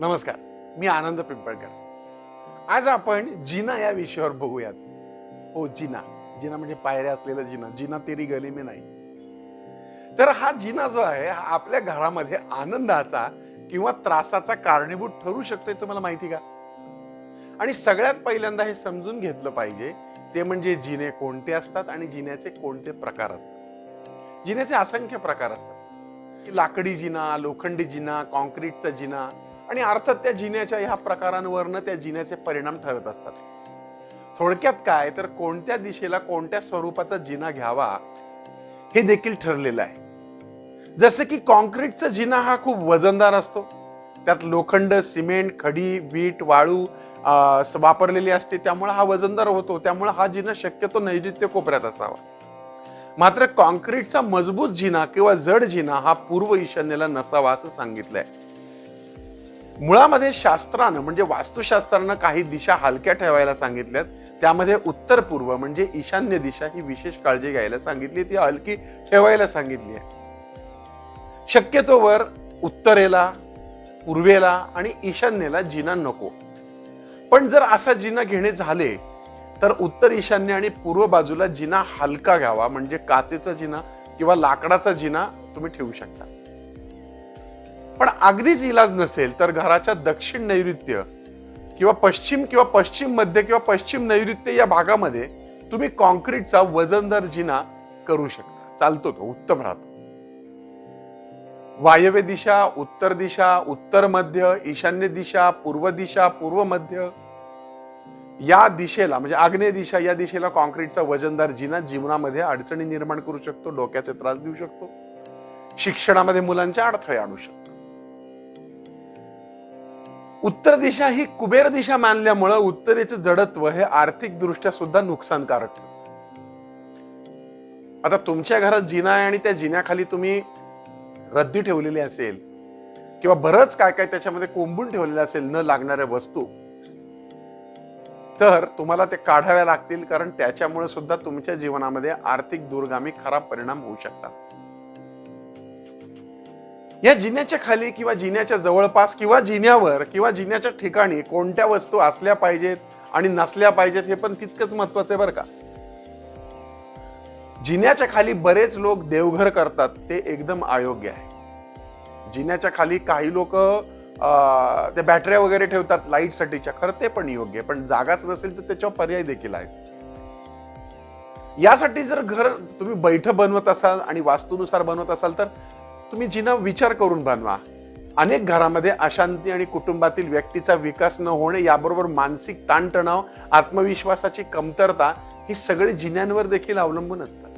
नमस्कार मी आनंद पिंपळकर. आज आपण जिना या विषयावर बघूयात. हो जिना. जिना म्हणजे पायऱ्या असलेलं जिना. जिना तेरी गली मी नाही. तर हा जिना जो आहे हा आपल्या घरामध्ये आनंदाचा किंवा त्रासाचा कारणीभूत ठरू शकतोय तुम्हाला माहिती का? आणि सगळ्यात पहिल्यांदा हे समजून घेतलं पाहिजे ते म्हणजे जिने कोणते असतात आणि जिन्याचे कोणते प्रकार असतात. जिन्याचे असंख्य प्रकार असतात. लाकडी जिना लोखंडी जिना कॉन्क्रीटचा जिना आणि अर्थात त्या जिन्याच्या ह्या प्रकारांवरनं त्या जिन्याचे परिणाम ठरत असतात. थोडक्यात काय? तर कोणत्या दिशेला कोणत्या स्वरूपाचा जिना घ्यावा हे देखील ठरलेलं आहे. जसं की कॉन्क्रीटचा जिना हा खूप वजनदार असतो. त्यात लोखंड सिमेंट खडी वीट वाळू वापरलेली असते. त्यामुळे हा वजनदार होतो. त्यामुळे हा जिना शक्यतो नैजित्य कोपऱ्यात असावा. मात्र कॉन्क्रीटचा मजबूत जिना किंवा जड जिना हा पूर्व ईशान्येला नसावा असं सांगितलंय. मुळामध्ये शास्त्रानं म्हणजे वास्तुशास्त्रानं काही दिशा हलक्या ठेवायला सांगितल्यात. त्यामध्ये उत्तर पूर्व म्हणजे ईशान्य दिशा ही विशेष काळजी घ्यायला सांगितली ती हलकी ठेवायला सांगितली आहे. शक्यतोवर उत्तरेला पूर्वेला आणि ईशान्येला जिना नको. पण जर असा जिना घेणे झाले तर उत्तर ईशान्य आणि पूर्व बाजूला जिना हलका घ्यावा म्हणजे काचेचा जिना किंवा लाकडाचा जिना तुम्ही ठेवू शकता. पण अगदीच इलाज नसेल तर घराच्या दक्षिण नैऋत्य किंवा पश्चिम किंवा पश्चिम मध्य किंवा पश्चिम नैऋत्य या भागामध्ये तुम्ही कॉन्क्रीटचा वजनदार जिना करू शकता. चालतो तो उत्तम राहतो. वायव्य दिशा उत्तर दिशा उत्तर मध्य ईशान्य दिशा पूर्व दिशा पूर्व मध्य या दिशेला म्हणजे आग्नेय दिशा या दिशेला कॉन्क्रीटचा वजनदार जिना जीवनामध्ये अडचणी निर्माण करू शकतो डोक्याचे त्रास देऊ शकतो शिक्षणामध्ये मुलांचे अडथळे आणू शकतो. उत्तर दिशा ही कुबेर दिशा मानल्यामुळं उत्तरेचं जडत्व हे आर्थिकदृष्ट्या सुद्धा नुकसानकारक आता तुमच्या घरात जिना आहे आणि त्या जिन्याखाली तुम्ही रद्दी ठेवलेली असेल किंवा बरंच काय काय त्याच्यामध्ये कोंबून ठेवलेलं असेल न लागणाऱ्या वस्तू तर तुम्हाला ते काढाव्या लागतील कारण त्याच्यामुळे सुद्धा तुमच्या जीवनामध्ये आर्थिक दूरगामी खराब परिणाम होऊ शकतात. या जिन्याच्या खाली किंवा जिन्याच्या जवळपास किंवा जिन्यावर किंवा जिन्याच्या ठिकाणी कोणत्या वस्तू असल्या पाहिजेत आणि नसल्या पाहिजेत हे पण तितकंच महत्वाचं आहे बरं का. जिन्याच्या खाली बरेच लोक देवघर करतात ते एकदम अयोग्य आहे. जिन्याच्या खाली काही लोक ते बॅटऱ्या वगैरे ठेवतात लाइट साठीच्या खरं ते पण योग्य आहे पण जागाच नसेल तर त्याच्यावर पर्याय देखील आहे यासाठी जर घर तुम्ही बैठ बनवत असाल आणि वास्तूनुसार बनवत असाल तर तुम्ही जिना विचार करून बनवा. अनेक घरामध्ये अशांती आणि कुटुंबातील व्यक्तीचा विकास न होणे याबरोबर मानसिक ताणतणाव आत्मविश्वासाची कमतरता ही सगळी जिन्यांवर देखील अवलंबून असतात.